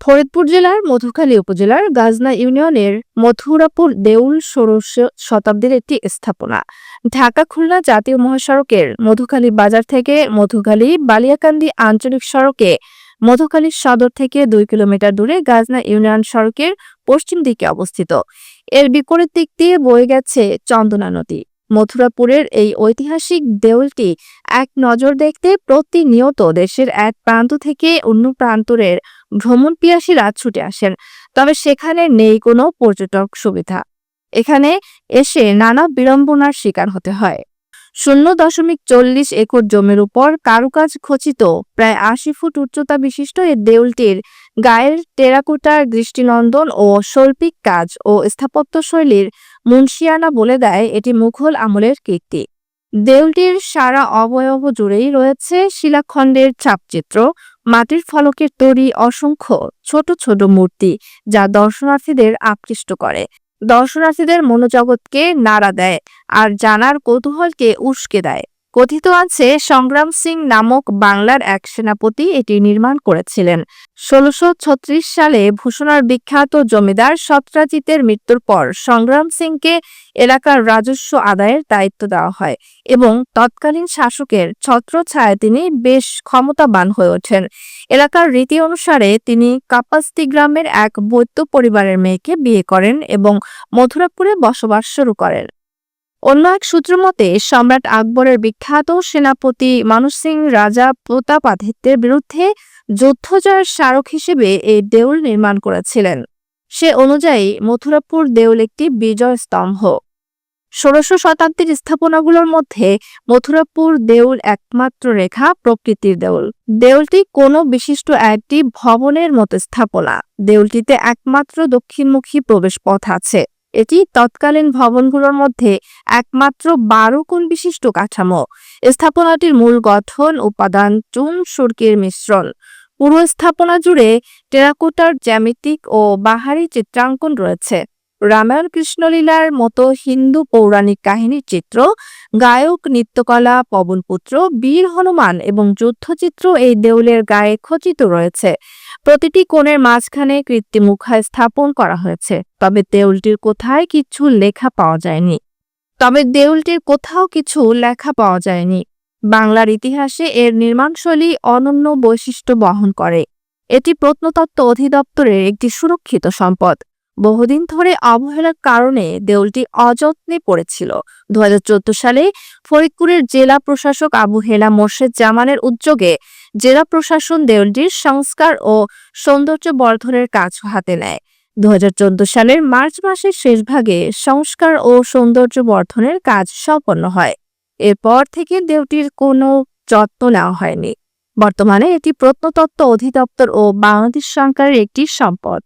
ফরিদপুর জেলার মধুখালী উপজেলার গাজনা ইউনিয়নের মথুরাপুর দেউল ষোড়শ শতাব্দীর একটি স্থাপনা। ঢাকা খুলনা জাতীয় মহাসড়কের মধুখালী বাজার থেকে মধুখালী বালিয়াকান্দি আঞ্চলিক সড়কে মধুখালী সদর থেকে দুই কিলোমিটার দূরে গাজনা ইউনিয়ন সড়কের পশ্চিম দিকে অবস্থিত। এর বিপরীত দিক দিয়ে বয়ে গেছে চন্দনা নদী। মথুরাপুরের এই ঐতিহাসিক দেউলটি এক নজর দেখতে প্রতিনিয়ত দেশের এক প্রান্ত থেকে অন্য প্রান্তরের ভ্রমণ পিয়াসীরা ছুটে আসেন। তবে সেখানে নেই কোনো পর্যটক সুবিধা। এখানে এসে নানা বিড়ম্বনার শিকার হতে হয়। শূন্য দশমিক চল্লিশ একর জমির উপর কারুকাজ খচিত প্রায় আশি ফুট উচ্চতা বিশিষ্ট এই দেউলটির গায়ের টেরাকোটার দৃষ্টিনন্দন ও শৈল্পিক কাজ ও স্থাপত্য শৈলীর মুন্সিয়ানা বলে দেয় এটি মুঘল আমলের কীর্তি। দেউলটির সারা অবয়ব জুড়েই রয়েছে শিলাখণ্ডের ছাপচিত্র মাটির ফলকের তৈরি অসংখ্য ছোট ছোট মূর্তি যা দর্শনার্থীদের আকৃষ্ট করে। দর্শনার্থীদের মনোজগৎকে নাড়া দেয় আর জানার কৌতূহলকে উস্কে দেয়। কথিত আছে, সংগ্রাম সিং নামক বাংলার এক সেনাপতি এটি নির্মাণ করেছিলেন। ষোলশো সালে ভূষণার বিখ্যাত জমিদার সত্রাজিতের মৃত্যুর পর সংগ্রাম সিংকে এলাকার রাজস্ব আদায়ের দায়িত্ব দেওয়া হয় এবং তৎকালীন শাসকের ছত্রছায়ায় তিনি বেশ ক্ষমতাবান হয়ে ওঠেন। এলাকার রীতি অনুসারে তিনি কাপাস্তি গ্রামের এক বৈদ্য পরিবারের মেয়েকে বিয়ে করেন এবং মথুরাপুরে বসবাস শুরু করেন। অন্য এক সূত্র মতে, সম্রাট আকবরের বিখ্যাত সেনাপতি মানস সিং রাজা প্রতাপাদিত্যের বিরুদ্ধে যুদ্ধজয়ের স্মারক হিসেবে এই দেউল নির্মাণ করেছিলেন। সে অনুযায়ী, মথুরাপুর দেউল একটি বিজয় স্তম্ভ। ষোড়শ শতাব্দীর স্থাপনাগুলোর মধ্যে মথুরাপুর দেউল একমাত্র রেখা প্রকৃতির দেউল। দেউলটি কোনো বিশিষ্ট একটি ভবনের মতো স্থাপনা। দেউলটিতে একমাত্র দক্ষিণমুখী প্রবেশ পথ আছে। এটি তৎকালীন ভবনগুলোর মধ্যে একমাত্র বারো কোণ বিশিষ্ট কাঠামো। স্থাপনাটির মূল গঠন, উপাদান, চুন, সুরকির মিশ্রণ। পুরো স্থাপনা জুড়ে টেরাকোটার জ্যামিতিক ও বাহারি চিত্রাঙ্কন রয়েছে। রামায়ণ কৃষ্ণলীলার মতো হিন্দু পৌরাণিক কাহিনীর চিত্র, গায়ক, নৃত্যকলা, পবনপুত্র, বীর হনুমান এবং যুদ্ধচিত্র এই দেউলের গায়ে খচিত রয়েছে। প্রতিটি কোণের মাঝখানে কৃত্রিম মুখায় স্থাপন করা হয়েছে। তবে দেউলটির কোথায় কিছু লেখা পাওয়া যায়নি। তবে দেউলটির কোথাও কিছু লেখা পাওয়া যায়নি। বাংলার ইতিহাসে এর নির্মাণশৈলী অনন্য বৈশিষ্ট্য বহন করে। এটি প্রত্নতত্ত্ব অধিদপ্তরের একটি সুরক্ষিত সম্পদ। বহুদিন ধরে অবহেলার কারণে দেউলটি অযত্নে পড়েছিল। দু হাজার চোদ্দ সালে ফরিদপুরের জেলা প্রশাসক আবু হেলা মোর্শেদ জামানের উদ্যোগে জেলা প্রশাসন দেউলটির সংস্কার ও সৌন্দর্য বর্ধনের কাজ হাতে নেয়। দু হাজার চোদ্দ সালের মার্চ মাসের শেষ ভাগে সংস্কার ও সৌন্দর্য বর্ধনের কাজ সম্পন্ন হয়। এরপর থেকে দেউটির কোনো যত্ন নেওয়া হয়নি। বর্তমানে এটি প্রত্নতত্ত্ব অধিদপ্তর ও বাংলাদেশ সরকারের একটি সম্পদ।